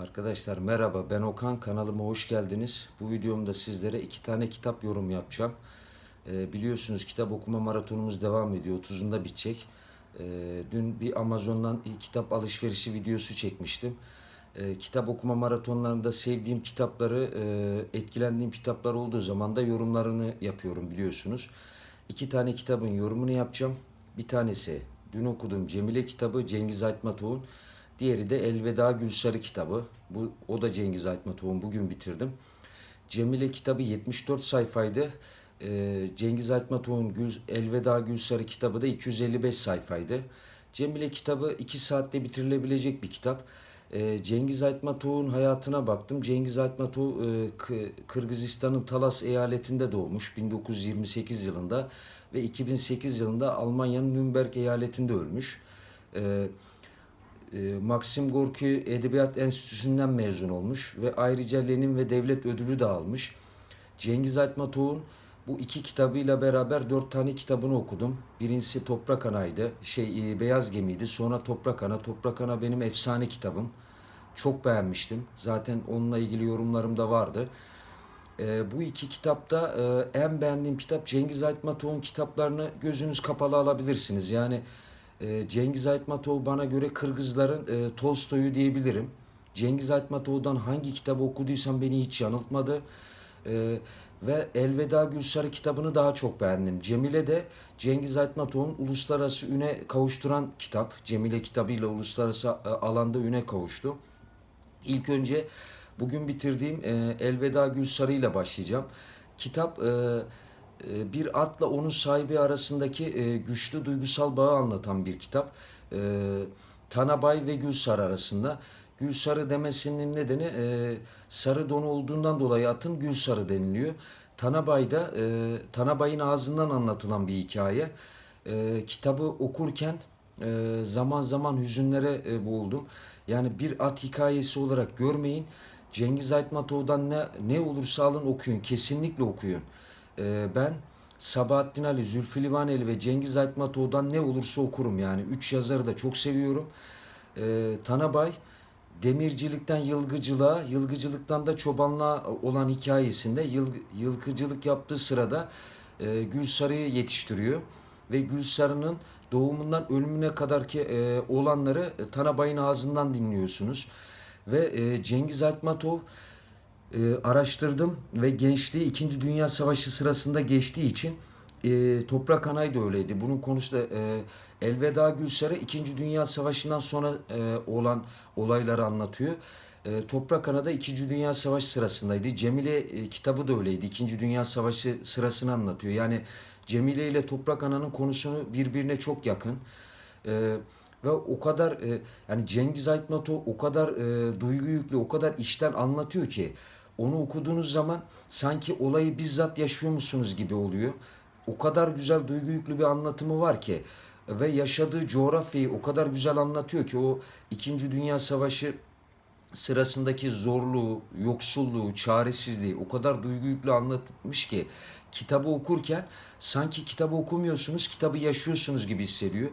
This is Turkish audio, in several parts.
Arkadaşlar merhaba ben Okan kanalıma hoş geldiniz. Bu videomda sizlere iki tane kitap yorum yapacağım. Ee, biliyorsunuz kitap okuma maratonumuz devam ediyor. 30'unda bitecek. Ee, dün bir Amazon'dan kitap alışverişi videosu çekmiştim. Ee, kitap okuma maratonlarında sevdiğim kitapları, e, etkilendiğim kitaplar olduğu zaman da yorumlarını yapıyorum biliyorsunuz. İki tane kitabın yorumunu yapacağım. Bir tanesi dün okuduğum Cemile kitabı Cengiz Aytmatov'un. Diğeri de Elveda Gülsarı kitabı. Bu, o da Cengiz Aytmatov'un. Bugün bitirdim. Cemile kitabı 74 sayfaydı. Ee, Cengiz Aytmatov'un Elveda Gülsarı kitabı da 255 sayfaydı. Cemile kitabı 2 saatte bitirilebilecek bir kitap. Ee, Cengiz Aytmatov'un hayatına baktım. Cengiz Aytmatov e, Kırgızistan'ın Talas eyaletinde doğmuş 1928 yılında ve 2008 yılında Almanya'nın Nürnberg eyaletinde ölmüş. Ee, e, Maxim Gorki Edebiyat Enstitüsü'nden mezun olmuş ve ayrıca Lenin ve Devlet Ödülü de almış. Cengiz Aytmatov'un bu iki kitabıyla beraber dört tane kitabını okudum. Birincisi Toprak Ana'ydı, şey e, Beyaz Gemi'ydi. Sonra Toprak Ana. Toprak Ana benim efsane kitabım. Çok beğenmiştim. Zaten onunla ilgili yorumlarım da vardı. E, bu iki kitapta e, en beğendiğim kitap Cengiz Aytmatov'un kitaplarını gözünüz kapalı alabilirsiniz. Yani e, Cengiz Aytmatov bana göre Kırgızların e, Tolstoy'u diyebilirim. Cengiz Aytmatov'dan hangi kitabı okuduysam beni hiç yanıltmadı. E, ve Elveda Gülsarı kitabını daha çok beğendim. Cemile de Cengiz Aytmatov'un uluslararası üne kavuşturan kitap. Cemile kitabıyla uluslararası e, alanda üne kavuştu. İlk önce bugün bitirdiğim e, Elveda Gülsarı ile başlayacağım. Kitap e, bir atla onun sahibi arasındaki e, güçlü duygusal bağı anlatan bir kitap. E, Tanabay ve Gülsar arasında. Gülsarı demesinin nedeni e, sarı donu olduğundan dolayı atın Gülsarı deniliyor. Tanabay da e, Tanabay'ın ağzından anlatılan bir hikaye. Kitabı okurken zaman zaman hüzünlere boğuldum. Yani bir at hikayesi olarak görmeyin. Cengiz Aytmatov'dan ne, ne olursa alın okuyun. Kesinlikle okuyun. E, ben Sabahattin Ali, Zülfü Livaneli ve Cengiz Aytmatov'dan ne olursa okurum. Yani üç yazarı da çok seviyorum. E, Tanabay demircilikten yılgıcılığa, yılgıcılıktan da çobanlığa olan hikayesinde yıl, yılgıcılık yaptığı sırada e, Gülsarı'yı yetiştiriyor ve Gülsarı'nın doğumundan ölümüne kadarki e, olanları e, Tanabay'ın ağzından dinliyorsunuz. Ve e, Cengiz Aytmatov e, araştırdım ve gençliği 2. Dünya Savaşı sırasında geçtiği için e, Toprak Anay da öyleydi. Bunun konusu da e, Elveda Gülsarı 2. Dünya Savaşı'ndan sonra e, olan olayları anlatıyor. E, Toprak Ana da 2. Dünya Savaşı sırasındaydı. Cemile e, kitabı da öyleydi. 2. Dünya Savaşı sırasını anlatıyor. Yani Cemile ile Toprak Ana'nın konusunu birbirine çok yakın. E, ve o kadar e, yani Cengiz Aytmatov o kadar e, duygu yüklü, o kadar içten anlatıyor ki onu okuduğunuz zaman sanki olayı bizzat yaşıyor musunuz gibi oluyor. O kadar güzel duygu yüklü bir anlatımı var ki ve yaşadığı coğrafyayı o kadar güzel anlatıyor ki o 2. Dünya Savaşı sırasındaki zorluğu, yoksulluğu, çaresizliği o kadar duygu yüklü anlatmış ki kitabı okurken sanki kitabı okumuyorsunuz, kitabı yaşıyorsunuz gibi hissediyor.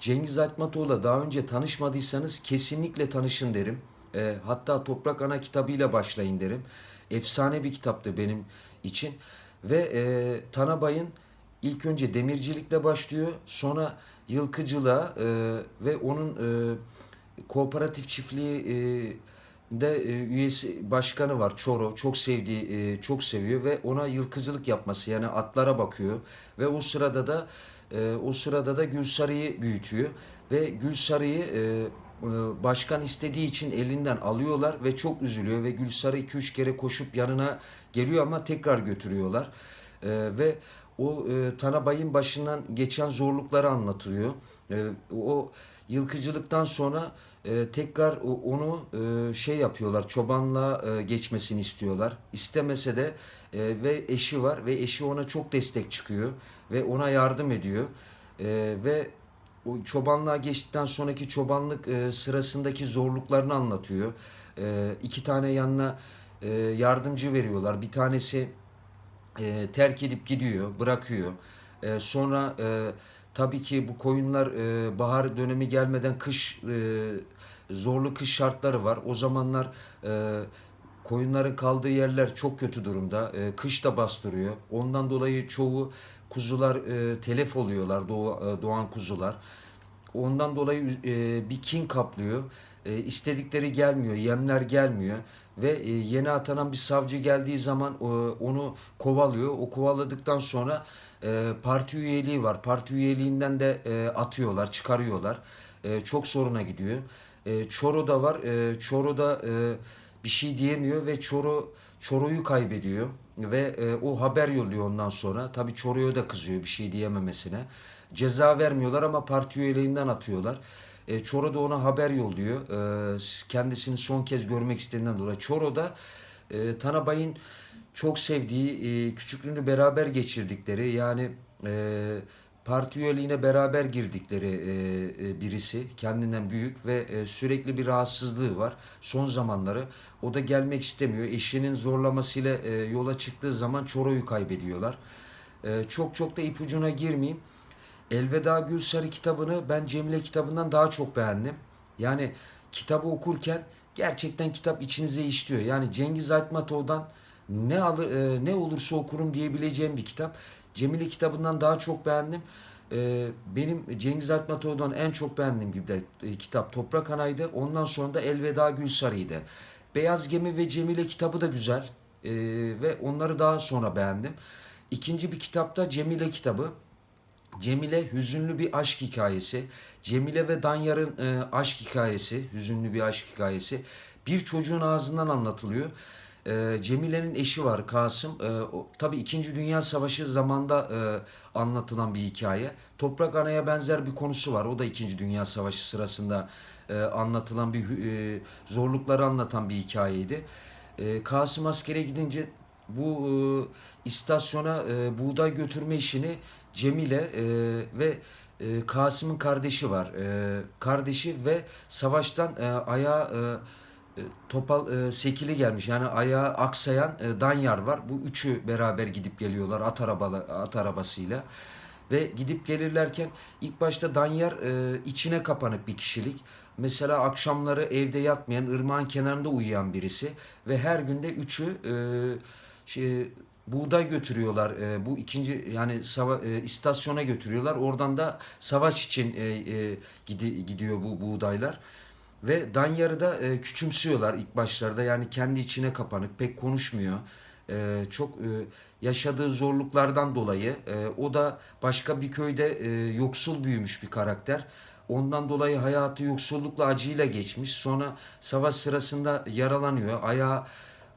Cengiz Aytmatov'la daha önce tanışmadıysanız kesinlikle tanışın derim. E, hatta Toprak Ana kitabıyla başlayın derim. Efsane bir kitaptı benim için. Ve e, Tanabay'ın ilk önce demircilikle başlıyor. Sonra yılkıcılığa e, ve onun e, kooperatif çiftliği e, de e, üyesi başkanı var Çoro çok sevdiği e, çok seviyor ve ona yılkıcılık yapması yani atlara bakıyor ve o sırada da e, o sırada da Gülsarı'yı büyütüyor ve Gülsarı'yı e, başkan istediği için elinden alıyorlar ve çok üzülüyor ve Gülsarı 2-3 kere koşup yanına geliyor ama tekrar götürüyorlar. E, ve o e, Tanabay'ın başından geçen zorlukları anlatılıyor. E, o yılkıcılıktan sonra e, tekrar onu e, şey yapıyorlar, çobanlığa e, geçmesini istiyorlar. İstemese de e, ve eşi var ve eşi ona çok destek çıkıyor ve ona yardım ediyor. E, ve o çobanlığa geçtikten sonraki çobanlık e, sırasındaki zorluklarını anlatıyor. E, iki tane yanına e, yardımcı veriyorlar. Bir tanesi e, terk edip gidiyor, bırakıyor. E, sonra e, tabii ki bu koyunlar e, bahar dönemi gelmeden kış e, zorlu kış şartları var. O zamanlar e, koyunların kaldığı yerler çok kötü durumda. E, kış da bastırıyor. Ondan dolayı çoğu kuzular e, telef oluyorlar doğ- e, doğan kuzular. Ondan dolayı e, bir kin kaplıyor. E, istedikleri gelmiyor, yemler gelmiyor ve e, yeni atanan bir savcı geldiği zaman e, onu kovalıyor. O kovaladıktan sonra e, parti üyeliği var. Parti üyeliğinden de e, atıyorlar, çıkarıyorlar. E, çok soruna gidiyor. E, Çoro da var. E, Çoro da e, bir şey diyemiyor ve Çoro Çoro'yu kaybediyor ve e, o haber yolluyor ondan sonra. Tabii Çoro'ya da kızıyor bir şey diyememesine. Ceza vermiyorlar ama parti üyeliğinden atıyorlar. E, Çoro da ona haber yolluyor. E, kendisini son kez görmek istediğinden dolayı. Çoro da e, Tanabay'ın çok sevdiği, e, küçüklüğünü beraber geçirdikleri yani e, parti üyeliğine beraber girdikleri e, e, birisi. Kendinden büyük ve e, sürekli bir rahatsızlığı var son zamanları. O da gelmek istemiyor. Eşinin zorlamasıyla e, yola çıktığı zaman Çoro'yu kaybediyorlar. E, çok çok da ipucuna girmeyeyim. Elveda Gülsarı kitabını ben Cemile kitabından daha çok beğendim. Yani kitabı okurken gerçekten kitap içinize işliyor. Yani Cengiz Aytmatov'dan ne alır, e, ne olursa okurum diyebileceğim bir kitap. Cemile kitabından daha çok beğendim. E, benim Cengiz Aytmatov'dan en çok beğendiğim gibi de e, kitap Toprak Ana'ydı. Ondan sonra da Elveda Gülsarı'ydı. Beyaz Gemi ve Cemile kitabı da güzel. E, ve onları daha sonra beğendim. İkinci bir kitapta Cemile kitabı. Cemile hüzünlü bir aşk hikayesi. Cemile ve Danyar'ın e, aşk hikayesi, hüzünlü bir aşk hikayesi. Bir çocuğun ağzından anlatılıyor. E, Cemile'nin eşi var Kasım. E, o, tabii İkinci Dünya Savaşı zamanında e, anlatılan bir hikaye. Toprak Ana'ya benzer bir konusu var. O da İkinci Dünya Savaşı sırasında e, anlatılan bir e, zorlukları anlatan bir hikayeydi. E, Kasım askere gidince bu e, istasyona e, buğday götürme işini Cemile e, ve e, Kasım'ın kardeşi var. E, kardeşi ve savaştan e, ayağı e, e, topal e, sekili gelmiş. Yani ayağı aksayan e, Danyar var. Bu üçü beraber gidip geliyorlar at arabalı at arabasıyla. Ve gidip gelirlerken ilk başta Danyar e, içine kapanık bir kişilik. Mesela akşamları evde yatmayan, ırmağın kenarında uyuyan birisi ve her günde üçü e, şey, buğday götürüyorlar. E, bu ikinci yani sava, e, istasyona götürüyorlar. Oradan da savaş için e, e, gidi, gidiyor bu buğdaylar. Ve Danyar'ı da e, küçümsüyorlar ilk başlarda. Yani kendi içine kapanık, pek konuşmuyor. E, çok e, yaşadığı zorluklardan dolayı e, o da başka bir köyde e, yoksul büyümüş bir karakter. Ondan dolayı hayatı yoksullukla acıyla geçmiş. Sonra savaş sırasında yaralanıyor. Ayağı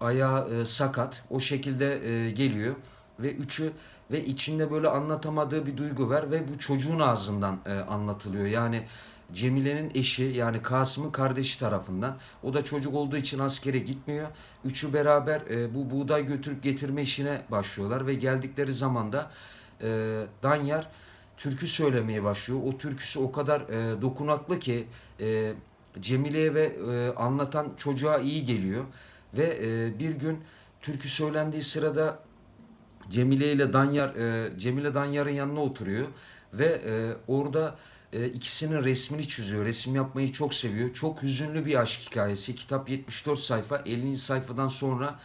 ayağı e, sakat. O şekilde e, geliyor ve üçü ve içinde böyle anlatamadığı bir duygu var ve bu çocuğun ağzından e, anlatılıyor. Yani Cemile'nin eşi yani Kasım'ın kardeşi tarafından. O da çocuk olduğu için askere gitmiyor. Üçü beraber e, bu buğday götürüp getirme işine başlıyorlar ve geldikleri zaman da e, Danyar türkü söylemeye başlıyor. O türküsü o kadar e, dokunaklı ki e, Cemile'ye ve e, anlatan çocuğa iyi geliyor. Ve e, bir gün türkü söylendiği sırada Cemile ile Danyar, e, Cemile Danyar'ın yanına oturuyor ve e, orada e, ikisinin resmini çiziyor. Resim yapmayı çok seviyor. Çok hüzünlü bir aşk hikayesi. Kitap 74 sayfa. 50. sayfadan sonra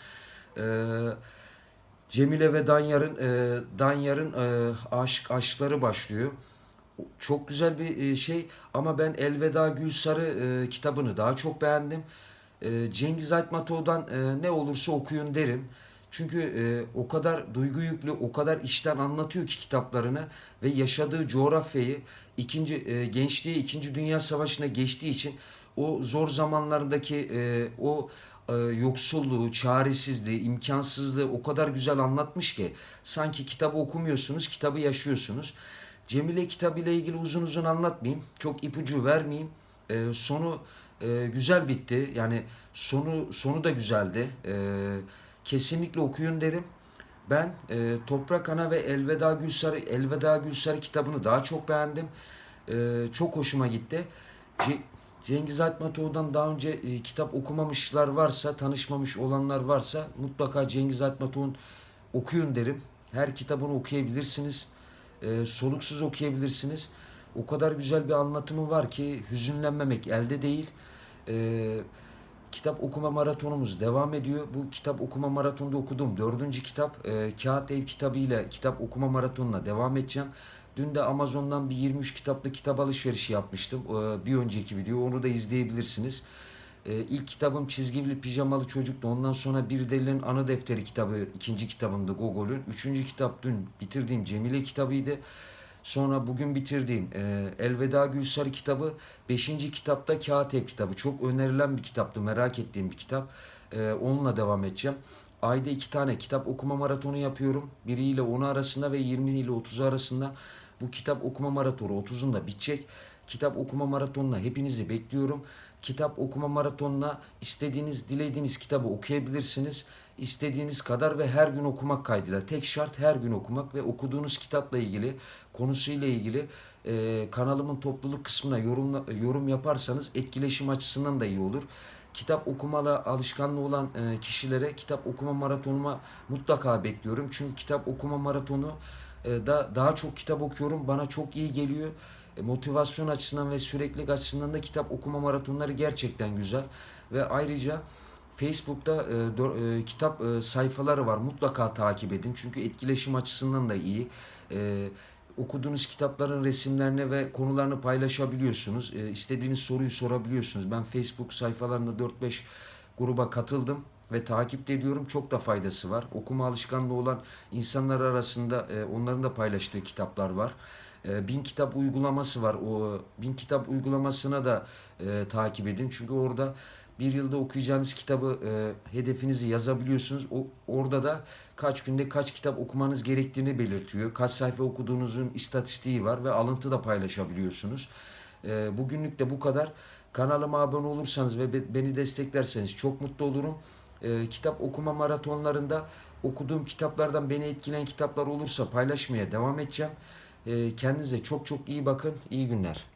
e, Cemile ve Danyar'ın e, Danyar'ın e, aşk aşkları başlıyor. Çok güzel bir şey ama ben Elveda Gülsarı kitabını daha çok beğendim. Cengiz Aytmatov'dan e, ne olursa okuyun derim. Çünkü e, o kadar duygu yüklü, o kadar içten anlatıyor ki kitaplarını ve yaşadığı coğrafyayı ikinci e, gençliği İkinci Dünya Savaşı'na geçtiği için o zor zamanlardaki e, o e, yoksulluğu, çaresizliği, imkansızlığı o kadar güzel anlatmış ki sanki kitabı okumuyorsunuz, kitabı yaşıyorsunuz. Cemile kitabıyla ilgili uzun uzun anlatmayayım. Çok ipucu vermeyeyim. E, sonu e, güzel bitti. Yani sonu sonu da güzeldi. E, kesinlikle okuyun derim. Ben e, Toprak Ana ve Elveda Gülsarı Elveda Gülsarı kitabını daha çok beğendim. E, çok hoşuma gitti. Ce- Cengiz Aytmatov'dan daha önce e, kitap okumamışlar varsa, tanışmamış olanlar varsa mutlaka Cengiz Aytmatov'un okuyun derim. Her kitabını okuyabilirsiniz. E, soluksuz okuyabilirsiniz. O kadar güzel bir anlatımı var ki hüzünlenmemek elde değil. Ee, kitap okuma maratonumuz devam ediyor. Bu kitap okuma maratonunda okuduğum dördüncü kitap e, Kağıt Ev kitabı ile kitap okuma maratonuna devam edeceğim. Dün de Amazon'dan bir 23 kitaplık kitap alışverişi yapmıştım. Ee, bir önceki video onu da izleyebilirsiniz. Ee, ilk kitabım Çizgili Pijamalı Çocuk'tu. Ondan sonra Bir Delinin Anı Defteri kitabı ikinci kitabımdı Gogol'ün. Üçüncü kitap dün bitirdiğim Cemile kitabıydı. Sonra bugün bitirdiğim e, Elveda Gülsarı kitabı. Beşinci kitapta Kağıt Ev kitabı. Çok önerilen bir kitaptı. Merak ettiğim bir kitap. E, onunla devam edeceğim. Ayda iki tane kitap okuma maratonu yapıyorum. Biriyle 10 arasında ve 20 ile 30 arasında. Bu kitap okuma maratonu 30'unda bitecek. Kitap okuma maratonuna hepinizi bekliyorum. Kitap okuma maratonuna istediğiniz, dilediğiniz kitabı okuyabilirsiniz. İstediğiniz kadar ve her gün okumak kaydıyla. Tek şart her gün okumak ve okuduğunuz kitapla ilgili, konusuyla ilgili e, kanalımın topluluk kısmına yorumla, yorum yaparsanız etkileşim açısından da iyi olur. Kitap okumala alışkanlığı olan e, kişilere kitap okuma maratonuma mutlaka bekliyorum. Çünkü kitap okuma maratonu da daha çok kitap okuyorum. Bana çok iyi geliyor. E, motivasyon açısından ve süreklilik açısından da kitap okuma maratonları gerçekten güzel. Ve ayrıca Facebook'ta e, e, kitap e, sayfaları var. Mutlaka takip edin. Çünkü etkileşim açısından da iyi. E, okuduğunuz kitapların resimlerini ve konularını paylaşabiliyorsunuz. E, istediğiniz soruyu sorabiliyorsunuz. Ben Facebook sayfalarında 4-5 gruba katıldım ve takip ediyorum. Çok da faydası var. Okuma alışkanlığı olan insanlar arasında e, onların da paylaştığı kitaplar var. E, bin kitap uygulaması var. O bin kitap uygulamasına da e, takip edin. Çünkü orada bir yılda okuyacağınız kitabı e, hedefinizi yazabiliyorsunuz. O, orada da kaç günde kaç kitap okumanız gerektiğini belirtiyor. Kaç sayfa okuduğunuzun istatistiği var ve alıntı da paylaşabiliyorsunuz. E, bugünlük de bu kadar. Kanalıma abone olursanız ve be- beni desteklerseniz çok mutlu olurum. E, kitap okuma maratonlarında okuduğum kitaplardan beni etkileyen kitaplar olursa paylaşmaya devam edeceğim. E, kendinize çok çok iyi bakın. İyi günler.